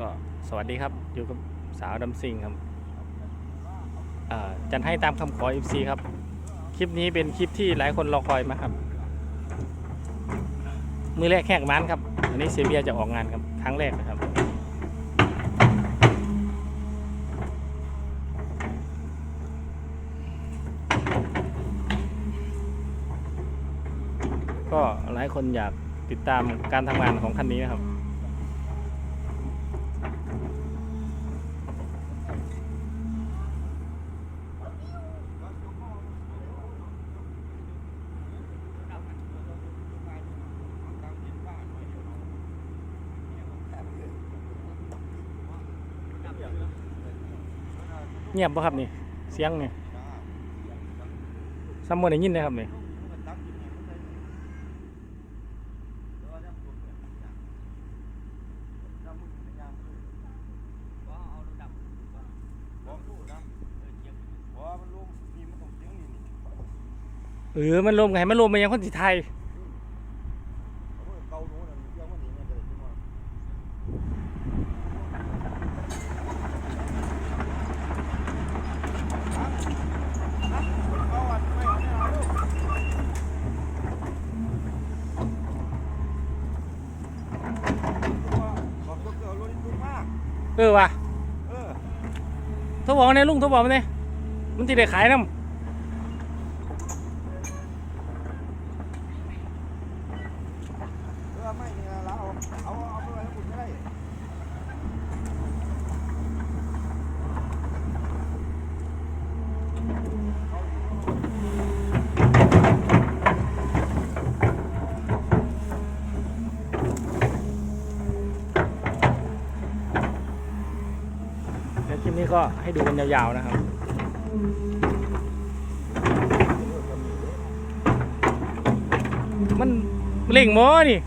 ก็สวัสดีครับ อยู่กับสาวดำซิงครับจันให้ตามคำขอ FC ครับ คลิปนี้เป็นคลิปที่หลายคนรอคอยมาครับ มือแรกแขกมันครับ อันนี้เซเบียจะออกงานครับ ครั้งแรกนะครับก็หลายคนอยากติดตามการทำงานของคันนี้นะครับ เงียบป่ะครับนี่ เสียงนี่ซัมมอนได้ยินเลยครับนี่เออมันลมไงมันลมมายังคนสิไทย เออว่ะโทรบอกมาเนี่ยลุงโทรบอกมาเนี่ยมันจะได้ขายน้ำ นี้ก็ให้ดูกันยาวๆนะครับมันเล่งหมอนี่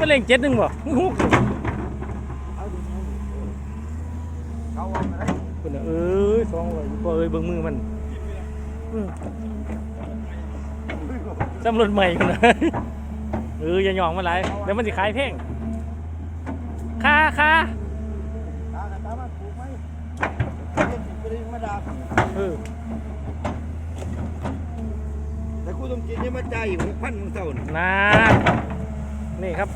มันเล่งเจ็ดหนึ่งบ่งูคุณน่ะเอ้ยสองร้อยบ่เอ้ยเบิ่งมือมันจำรถใหม่คุณนะเอออย่าหยองมันหลเดี๋ยวมันสิขายแพงค่าค่าเออ แต่ กูต้องกินเนี่ยมาจ่ายอีกหกพันมึงเท่านี่นะนี่ครับ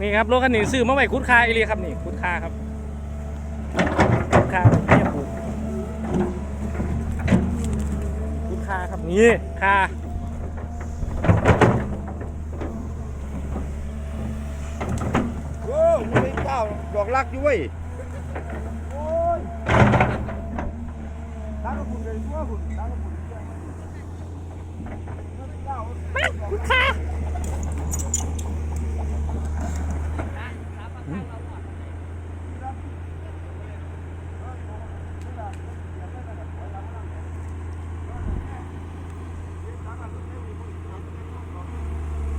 นี่ครับรถคันนี้ซื้อมาไว้คุ้นค่าอีเลียครับนี่คุ้นค่าครับคุ้นค่าเทียบปูคุ้นค่าครับนี่ค่าโอ้มึงไม่เจ้าดอกรักอยู่เว้ยโอ้ยตามกับคุณเลยตัวคุณตามกับคุณเจ้า คุ้นค่า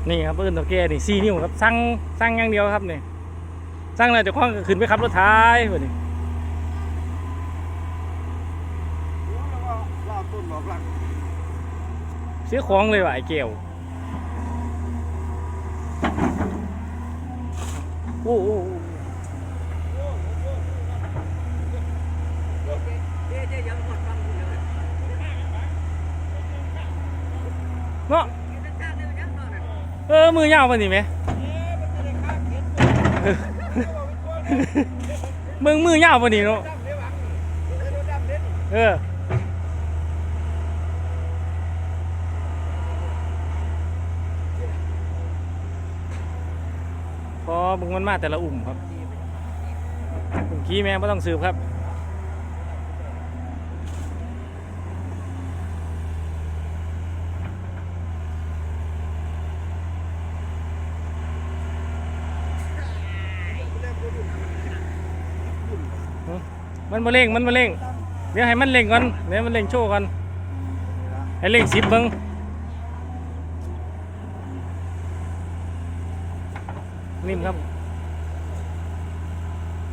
นี่ครับเพื่อนตัวแกนี่ซีนิ้วครับสั่งสั่งอย่างเดียวครับนี่สั่งแล้วจะคล้องขึ้นไปขับรถท้ายพอดีแล้วก็ล่าต้นดอกรักเสียของเลยว่ะไอ้เกลโอ้โหเนาะเออ มือยาวปะนี่ไหมเออมึงมือยาวปะนี่เนาะเออพอมึงมันมาแต่ละอุ่มครับอุ่มขี้แม่ไม่ต้องสืบครับ มันมาเร่งมันมาเร่งเดี๋ยวให้มันเร่งก่อนเดี๋ยวมันเร่งโชว์ก่อนให้เร่งสิบเบิ้งนิ่มครับ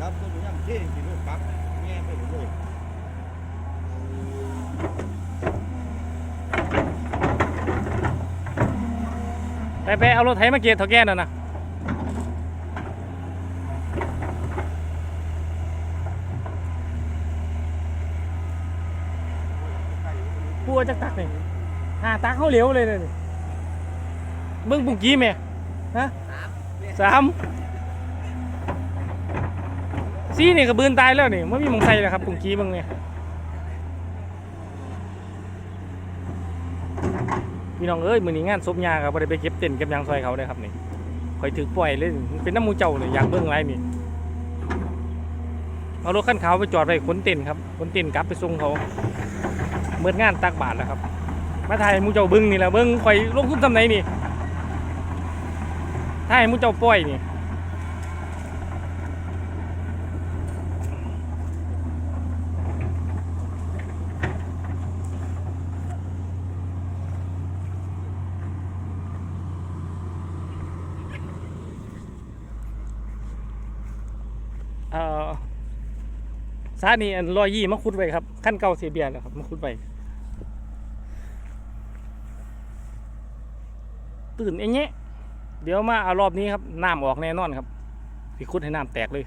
ครับต้นยังเท่สิลูกครับแง่ไปเลยไปไปเอารถไถมาเกียร์เท่าแก่น่ะนะ ว่าจัก ตักนี่หาตักเขาเหลวเลยเลยนี่เบิ้งปุงกี้แม่ฮะสามซีนี่ก็บืนตายแล้วนี่ไม่มีหมองใส่แล้วครับปุงกี้เบิ้งเนี่ยพี่น้องเอ้ยมือนี้งานศพยาครับบ่ได้ไปเก็บเต็นท์เก็บหยางซอยเขาเลยครับนี่คอยถือปล่อยเลยมันเป็นน้ำหมูเจ้าเลยอยากเบิ้งไรนี่เอารถขั้นขาวไปจอดไว้ขนเต็นท์ครับขนเต็นท์กลับไปส่งเขา เมื่องานตักบาทแล้วครับ มาถ่ายมูเจ้าบึ้งนี่แหละเบิ้งคอยลงทุนทำไหนนี่ถ่ายมูเจ้าป้อยนี่เอ่อ ซานี่อันรอยยี่มาคุดไว้ครับขั้นเก่าเสียเบียร์แล้วครับมาคุดไว้ตื่นเองเงี้ยเดี๋ยวมาเอารอบนี้ครับน้ำออกแน่นอนครับสิคุดให้น้ำแตกเลย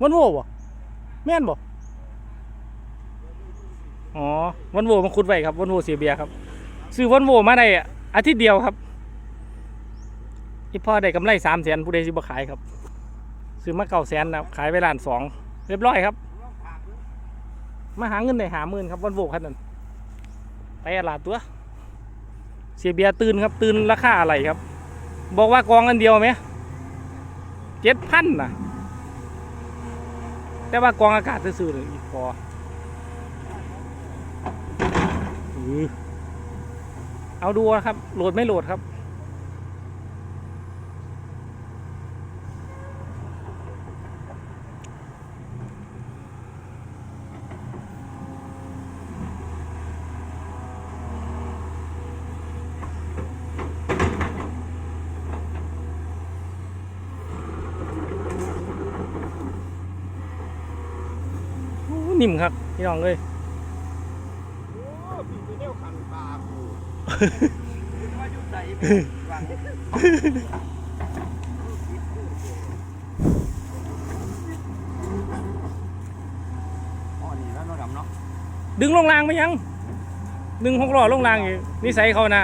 วันโว่บ่แม่นบ่อ๋อวันโว่มาคุดไว้ครับวันโว่เสียเบียร์ครับซื้อวันโว่มาได้อะอาทิตย์เดียวครับอีพ่อได้กำไรสามแสนผู้ใดสิบ่ขายครับ ซื้อมาเก้าแสนนะขายไปล้านสองเรียบร้อยครับ มาหาเงินได้หาหมื่นครับวันโว่คันนั้นไปตลาดตัว เสียเบียตื่นครับ ตื่นราคาอะไรครับ บอกว่ากองอันเดียวไหมเจ็ดพันนะแต่ว่ากองอากาศซื่อๆเลยอีกพออื้อเอาดูนะครับโหลดไม่โหลดครับ นิ่มครับพี่น้องเลยโอ้พี่ไปเที่ยวขันปลาปูมาอยู่ใจวางอ๋อนี่แล้วเนาะดำเนาะดึงลงรางไปยังดึงหกล้อลงรางอีกนิสัยเขานะ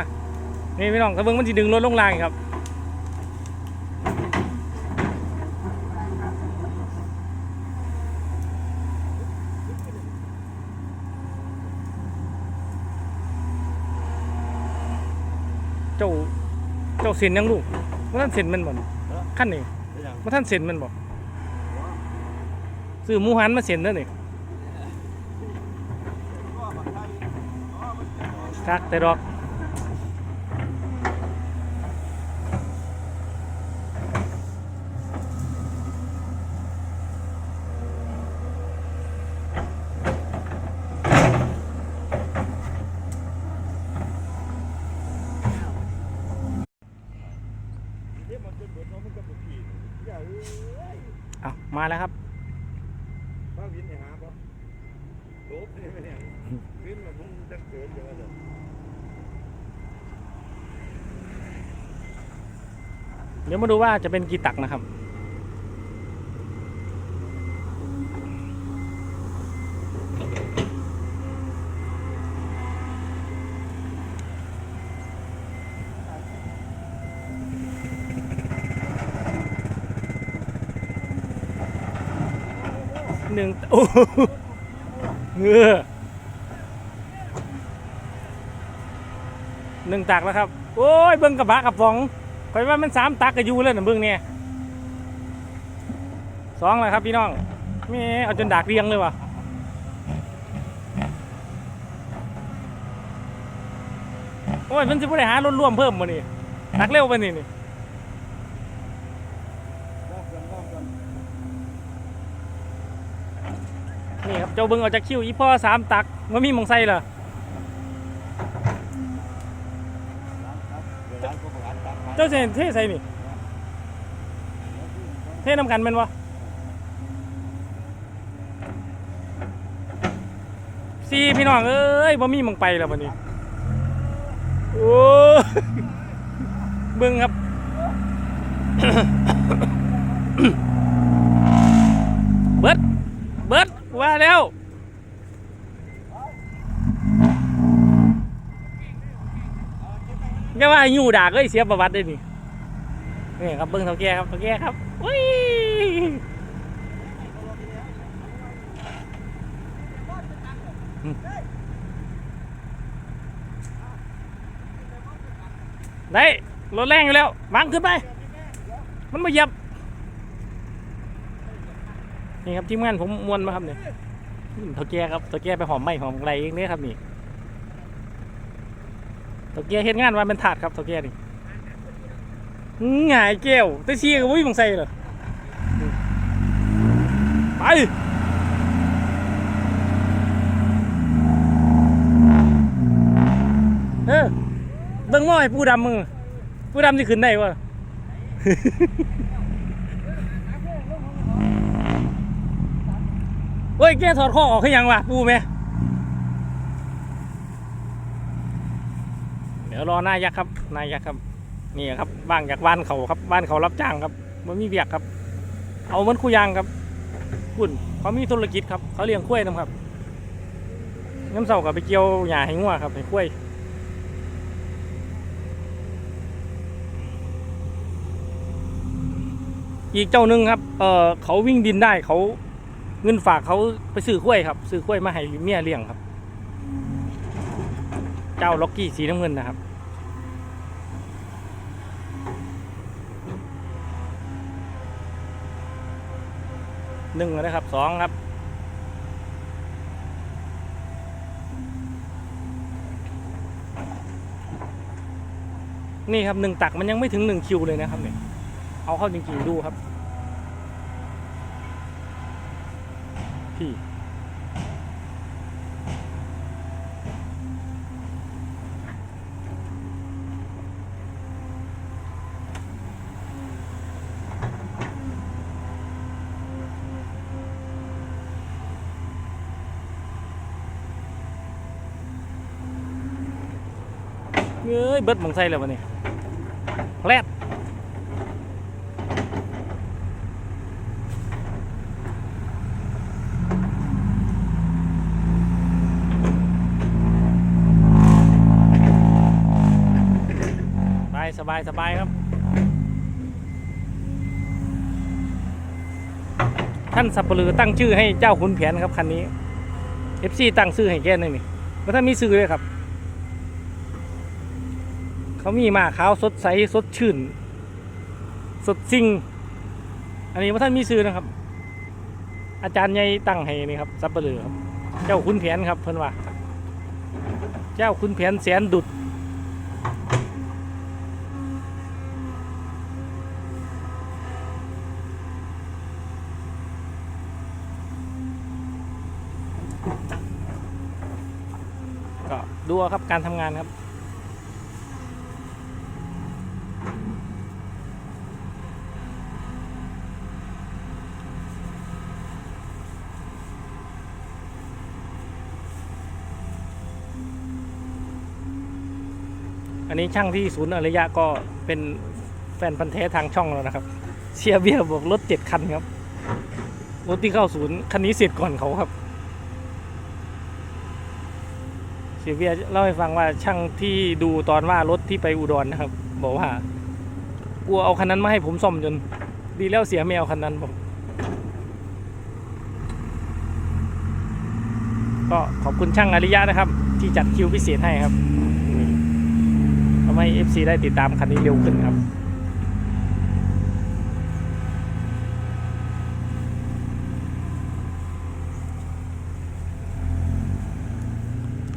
นี่พี่น้องถ้าเบิ่งมันจะดึงรถลงรางอีกครับ เจ้า เจ้าเซ็ นยังลูกมันท่านเซ็นแมันบ่ขั้นนี้ได้ยังมันท่านเซ็นแมันบ่ซื้อหมูหันมาเซ็นเด้อนี่ก็บางท่านอ๋อมันเป็นอ๋อคักแต่ดอก เดี๋ยวมันจะเบิดเนาะมันก็บ่ขี่อย่าเอ้ย เอามาแล้วครับ บ้าวินเนี่ยหาบ่โลบนี่ไม่เนี่ยวินมันมึงจะเกิดเยอะเลย เดี๋ยวมาดูว่าจะเป็นกี่ตักนะครับ หนึ่งโอ้เงือหนึ่งตักแล้วครับ โอ้ยเบิ้งกระบะกับฟอง คอยว่ามันสามตักก็อยู่แล้วนะเบิ้งเนี่ยสองแล้วครับพี่น้องมีเอาจนดากเรียงเลยวะโอ้ยมันจะบริหารรถร่วมเพิ่มมานี่ตักเร็วไปนี่นี่นี่ครับเจ้าเบิ้งเอาจากคิวอีพ่อสามตักมันมีมองไส้เหรอ เดี๋ยวร้านก็ประกาศตามหา เจ้าเซนเทใส่นี่ เทน้ำกันแมันวะซีพี่น้องเอ้ยบ่มีมองไปแล้ววันนี้ โอ้เบิ้งครับ เบิดเบิดว่าแล้ว อย่ว่าอยู่ด่าก็เสียประวัติได้นี่นี่ครับเบิ้งเท่าแก่ครับเท่าแก่ครับอุ้ยได้รถแรงอยู่แล้ววางขึ้นไป มันมาเหยียบนี่ครับทีมงานผมมวนมาครับเนี่ยเท่าแก่ครับเท่าแก่ไปหอมไม้หอมอะไรเองเนี่ยครับนี่ เท่าแก่เฮ็ดงานว่าเป็นถาดครับเท่าแก่นี่หงายแก้วแต่เชียกับวิ่งใส่เลยไปเออเบิ่งหม้อให้ดำมึงปูดำที่ขึ้นได้วะเฮ้ยแกถอดข้อออกให้นยังวะปูไหมเดี๋ ยวรอหน้ายักษ์ครับหนายยักษ์ครับนี่ครับบ้างจากบ้านเขาครับบ้านเขารับจ้างครับมันมีเบียกครับ เอาเหมันคุยางครับคุณเขามีธุรกิจครับ เขาเลี้ยงกล้วยนะครับน้ำเสากับไปเกี่ยวหญ้าให้งัวครับให้กล้วยอีกเจ้าหนึ่งครับ เออเขาวิ่งดินได้เขาเงินฝากเขาไปซื้อกล้วยครับ ซื้อกล้วยมาให้เมียเลี้ยงครับ เจ้าล็อกกี้สีน้ำเงินนะครับ หนึ่งนะครับสองครับนี่ครับหนึ่งตักมันยังไม่ถึงหนึ่งคิวเลยนะครับเนี่ยเอาเข้าจริงๆดูครับพี่ เอ้ยเบิดมองไส้แล้ววะนี่แรดสบายสบายสบายครับ ท่านสับปะลือตั้งชื่อให้เจ้าขุนแผนครับคันนี้ FC ตั้งชื่อให้แกหนึ่งนี่มันถ้ามีชื่อเลยครับ เขามีมาขาวสดใสสดชื่น สดซิงอันนี้ว่าท่านมีซื้อนะครับ อาจารย์ใหญ่ตั้งให้นี่ครับซับเปลือครับ เจ้าคุณแผนครับเพิ่อนว่า เจ้าคุณแผนแสนดุดก็ดูครับการทำงานครับ อันนี้ช่างที่ศูนย์อริยะก็เป็นแฟนพันธ์แท้ทางช่องแล้วนะครับเชียร์เบียร์บอกรถเจ็ดคันครับรถที่เข้าศูนย์คันนี้เสร็จก่อนเขาครับเชียร์เบียร์เล่าให้ฟังว่าช่างที่ดูตอนว่ารถที่ไปอุดรนะครับ บอกว่ากลัวเอาคันนั้นมาให้ผมซ่อมจน ดีแล้วเสียไม่เอาคันนั้นบอกก็ขอบคุณช่างอริยะนะครับ ที่จัดคิวพิเศษให้ครับำให้ FC ได้ติดตามคันนี้เร็วขึ้นครับ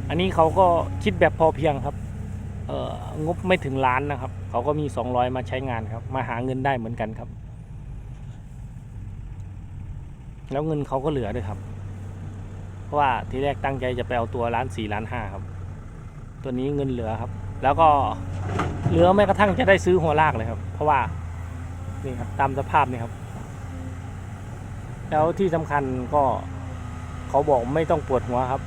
อันนี้เขาก็คิดแบบพอเพียงครับ เอ่องบไม่ถึงล้านนะครับ เขาก็มี 200 มาใช้งานครับ มาหาเงินได้เหมือนกันครับ แล้วเงินเขาก็เหลือด้วยครับ เพราะว่าทีแรกตั้งใจจะไปเอาตัวล้านสี่ล้านห้าครับ ตัวนี้เงินเหลือครับ แล้วก็เหลือแม้กระทั่งจะได้ซื้อหัวลากเลยครับ เพราะว่านี่ครับตามสภาพนี่ครับ แล้วที่สำคัญก็เขาบอกไม่ต้องปวดหัวครับ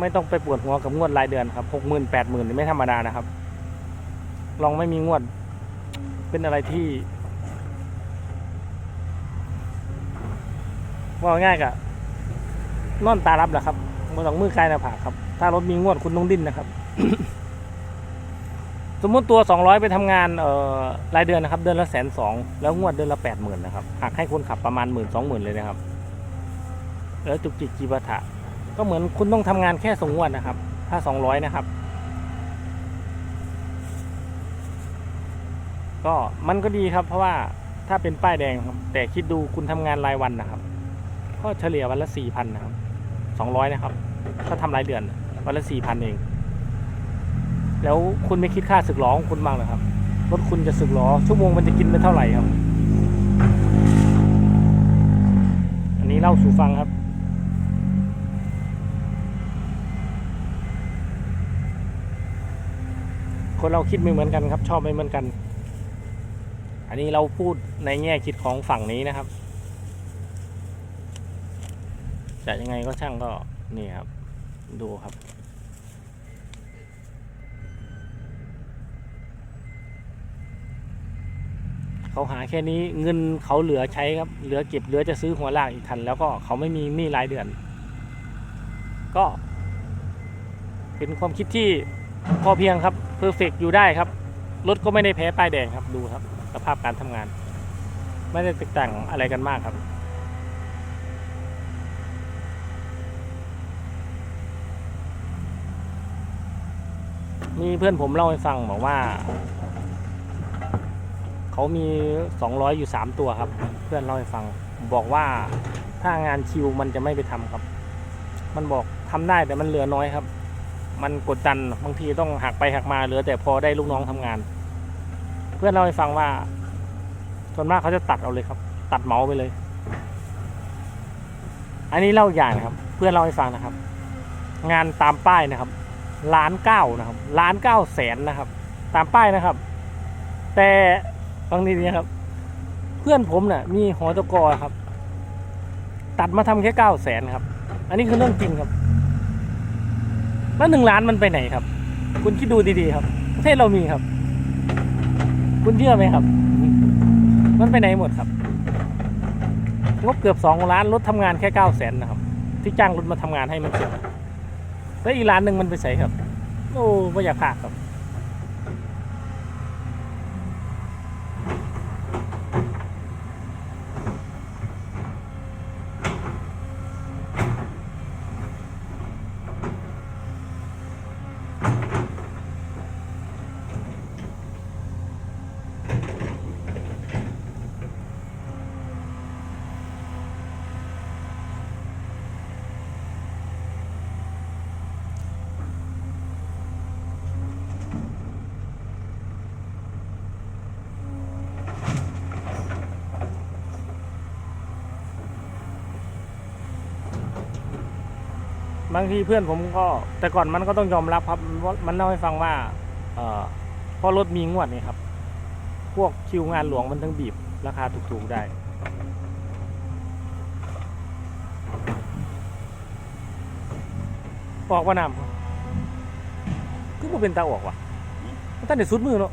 ไม่ต้องไปปวดหัวกับงวดรายเดือนครับหกหมื่นแปดหมื่นไม่ธรรมดานะครับ ลองไม่มีงวด เป็นอะไรที่ว่าง่ายกะนอนตารับแหละครับมือสองมือกายหน้าผากครับ ถ้ารถมีงวดคุณต้องดิ้นนะครับ สมมุติตัว 200 ไปทำงานเอ่อรายเดือนนะครับ เดือนละแสนสองแล้วงวดเดือนละแปดหมื่นนะครับหักให้คนขับประมาณหมื่นสองหมื่นเลยนะครับแล้วจุกจิกจีบะถะก็เหมือนคุณต้องทำงานแค่ส่งงวดนะครับ ถ้า 200 นะครับ ก็มันก็ดีครับ เพราะว่าถ้าเป็นป้ายแดงครับแต่คิดดูคุณทำงานรายวันนะครับ ก็เฉลี่ยวันละสี่พันนะครับสองร้อยนะครับ ถ้าทำรายเดือนวันละสี่พันเอง แล้วคุณไม่คิดค่าสึกหล้อของคุณบ้างเหรอครับ รถคุณจะสึกหล้อ ชั่วโมงมันจะกินไปเท่าไหร่ครับ อันนี้เล่าสู่ฟังครับ คนเราคิดไม่เหมือนกันครับ ชอบไม่เหมือนกัน อันนี้เราพูดในแง่คิดของฝั่งนี้นะครับจะยังไงก็ช่างก็นี่ครับ ดูครับ เขาหาแค่นี้เงินเขาเหลือใช้ครับ เหลือเก็บเหลือจะซื้อหัวลากอีกคัน แล้วก็เขาไม่มีหนี้รายเดือน ก็ เป็นความคิดที่พอเพียงครับเพอร์เฟกอยู่ได้ครับรถก็ไม่ได้แพ้ป้ายแดงครับดูครับ สภาพการทำงาน ไม่ได้แตกต่างอะไรกันมากครับ มีเพื่อนผมเล่าให้ฟังบอกว่า เขามีสองร้อยอยู่สามตัวครับ เพื่อนเล่าให้ฟัง บอกว่าถ้างานคิวมันจะไม่ไปทำครับ มันบอกทำได้แต่มันเหลือน้อยครับ มันกดดันบางทีต้องหักไปหักมาเหลือแต่พอได้ลูกน้องทำงาน เพื่อนเล่าให้ฟังว่าส่วนมากเขาจะตัดเอาเลยครับ ตัดเหมาไปเลย อันนี้เล่าอย่างนะครับ เพื่อนเล่าให้ฟังนะครับ งานตามป้ายนะครับล้านเก้านะครับล้านเก้าแสนนะครับ ตามป้ายนะครับ แต่ ฟังดีๆครับ เพื่อนผมน่ะ มีหอตะกอครับ ตัดมาทำแค่เก้าแสนครับ อันนี้คือเรื่องจริงครับแล้วหนึ่งล้านมันไปไหนครับ คุณคิดดูดีๆครับประเทศเรามีครับ คุณเชื่อไหมครับ มันไปไหนหมดครับงบเกือบสองล้านรถทำงานแค่เก้าแสนนะครับ ที่จ้างรถมาทำงานให้มันเสร็จแล้วอีกล้านหนึ่งมันไปใส่ครับ โอ้ไม่อยากพากครับ บางทีเพื่อนผมก็ แต่ก่อนมันก็ต้องยอมรับครับว่ามันเล่าให้ฟังว่า เอ่อเพราะรถมีงวดนี่ครับ พวกคิวงานหลวงมันทั้งบีบ ราคาถูกๆได้ออกว่านำก็บ่เป็นตาออกว่ะมันตั้งแต่สุดมือเนาะ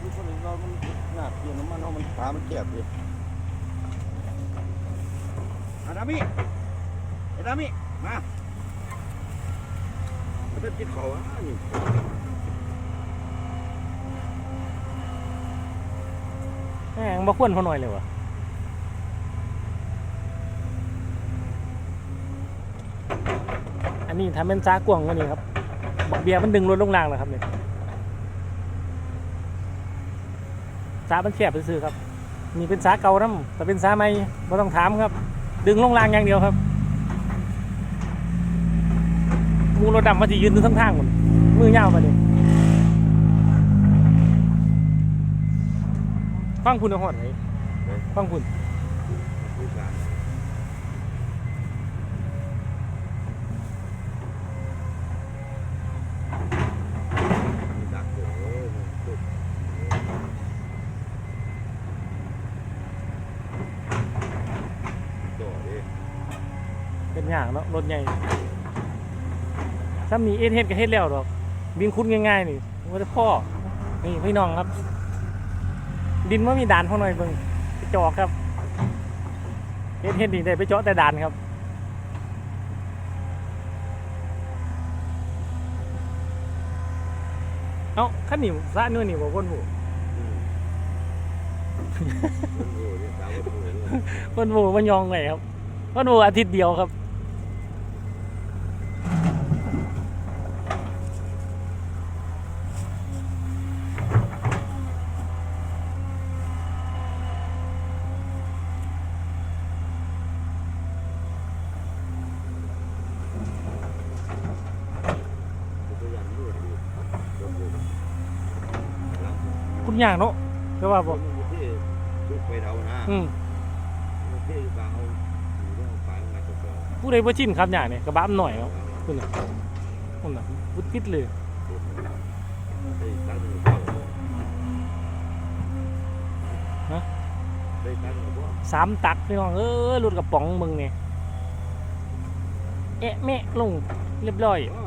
ลูกคนอื่นเรามันหน้าเปลี่ยนน้ำมันเอามันขามันแคบเลยอาดามิไอ้ ดามิมาเพิ่นกินข้าอะนี่แม่งมาควนเขาหน่อยเลยวะอันนี้ทำเป็นจ้ากวงว่านี้ครับบักเบียร์มันดึงรถลงรางแล้วครับเนี่ยจ้ามันแคบไปซื้อๆครับนี่เป็นสาเก่าน้ำแต่เป็นสาใหม่ไม่ต้องถามครับ ดึงลงรางอย่างเดียวครับ มูรถดำมาที่ยืนดูทั้งทางหมดมือยาวมาดิฟังคุณเอาหอดไหนฟังคุณคุยกันมีดักอยู่เออมันตึกต่อดิเป็นอย่างเนาะรถใหญ่ ถ้ามีเอเทสก็เฮ็ดแล้วดอกดินคุ้นง่ายๆนี่ว่าจะพ่อนี่พี่น้องครับ ดินว่ามีด่านเขาหน่อยเบิ่งไปเจาะครับเฮ็ดเฮ็ดนี่ได้ไปเจาะแต่ด่านครับเอ้าขั้นนี้ซะนู่นนี่บ่วนโวอืมวันโว้เนี่ยสาววันโว้เนี่ยวนโวมันยองไงครับวนโวอาทิตย์เดียวครับ ตัวอย่างนี้ดูวันโว้หลัง คุณย่างเนาะก็ว่าผบ่มอยู่ที่ลูกไปเรานะอืมอยู่ที่บางเอาอยู่เรื่องฝ่ายงานตัวผู้ใดบ่ชินครับย่างเนี่ยกระบะมันหน่อยครับคุณน่ะคุณน่ะวุดพิดเลยได้ตั้งหนึ่งเข้าฮะได้ตั้งหนึ่งเข้าสามตักพี่น้องเออรถกระป๋องมึงเนี่ยเอะแมะลงเรียบร้อยอ๋อ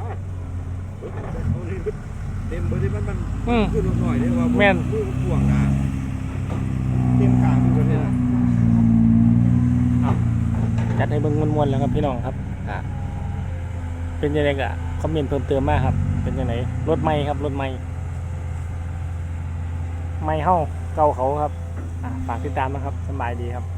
อะ เบิดเอานี่เบิดเต็มเบอร์ที่มันมันอืมขึ้นลงหน่อยเด้อว่าแม่น มือมันพ่วงนะเต็มกลางอยู่เนี่ยนะจัดให้เบิ่งมวนๆแล้วครับพี่น้องครับอ่าเป็นยังไงก็คอมเมนต์เพิ่มเติมมาครับ เป็นยังไงรถใหม่ครับรถใหม่ใหม่เฮาเก่าเขาครับอ่าฝากติดตามนะครับสำบายดีครับ